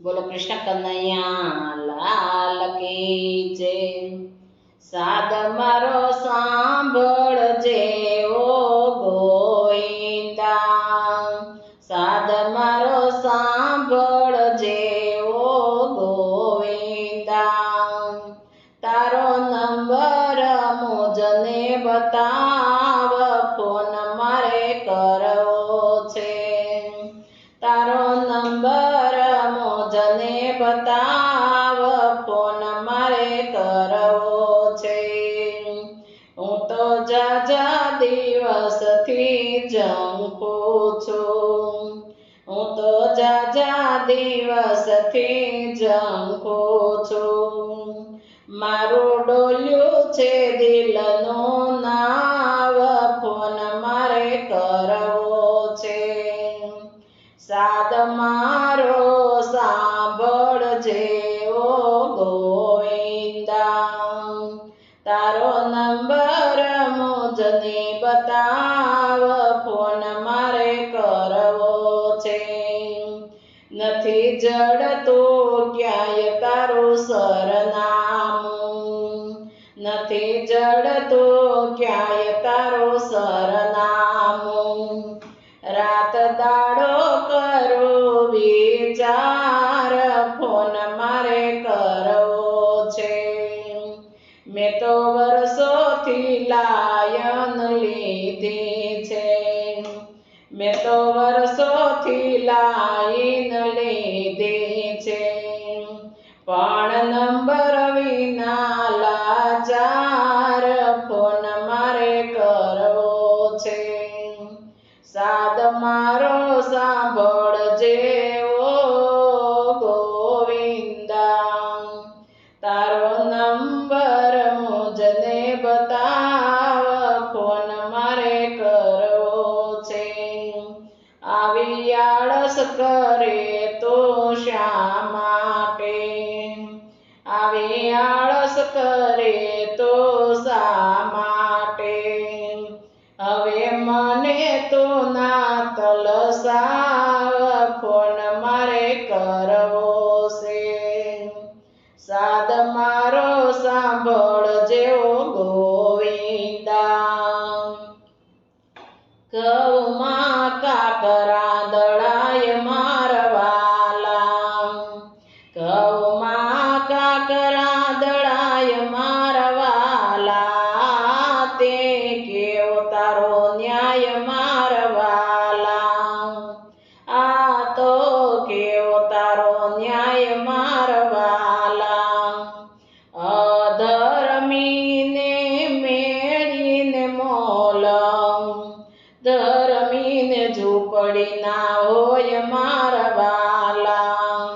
બોલો કૃષ્ણ કનૈયા, લાલ કી જય? સાદ મારો સાંભળજે ઓ ગોઈંદા સાદ મારો સાંભળજે ઓ ગોઈંદા તારો નંબર મુજને બતાવ, ફોન મારે કરવો કરવો છે. હું તો જાજા દિવસથી જંખું છું. હું તો જાજા દિવસથી જંખું છું. મારું ડોલ્યું છે મુજને બતાવ, ફોન મારે કરવો છે. નથી જડતો ક્યાંય તારું સરનામું. નથી જડતો ક્યાંય તારું સરનામું. રાત દાડો કરો વિચાર, ફોન મારે કરવો છે. મેં તો વર્ષોથી લાયન લીધી છે. મેં તો વર્ષોથી લાઈન લીધી છે. પણ નંબર કરે તો શા માટે? આવે આળસ કરે તો શા માટે? હવે મને તો ના તલસાવ, ફોન મારે કરવો છે. સાદ મારો સાંભળ જેવો ગોવિંદા. કૌમાં કાકરા ન્યાય મારવાલા અધર્મીને મેળીને મોલમ. ધર્મીને ઝૂંપડી ના હોય મારવાલા.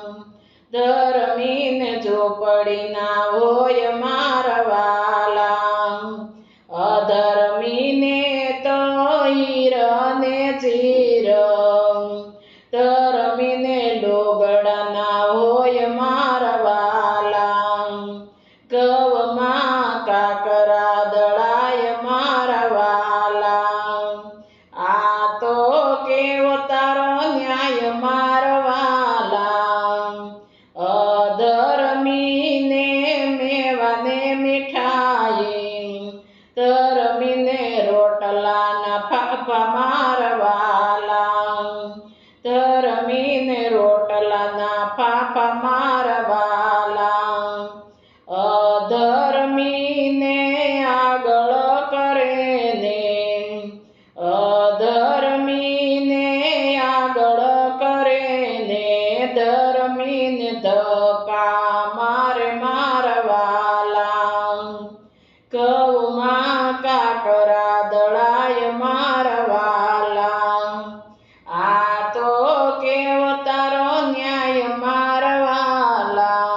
ધર્મીને ઝૂંપડી ના હોય મારવાલા. અધર્મીને તો ઈરને ચીર કેવો તારો ન્યાય મારવાલા. અધર્મીને મેવાને મીઠાઈ ધર્મીને રોટલાના ફાફા મારવાલા. ધર્મીને રોટલાના ફાફા મારવાલા. કરીને ધક્કા માર મારવાલા કૌમાં કાકરા દળાયમાં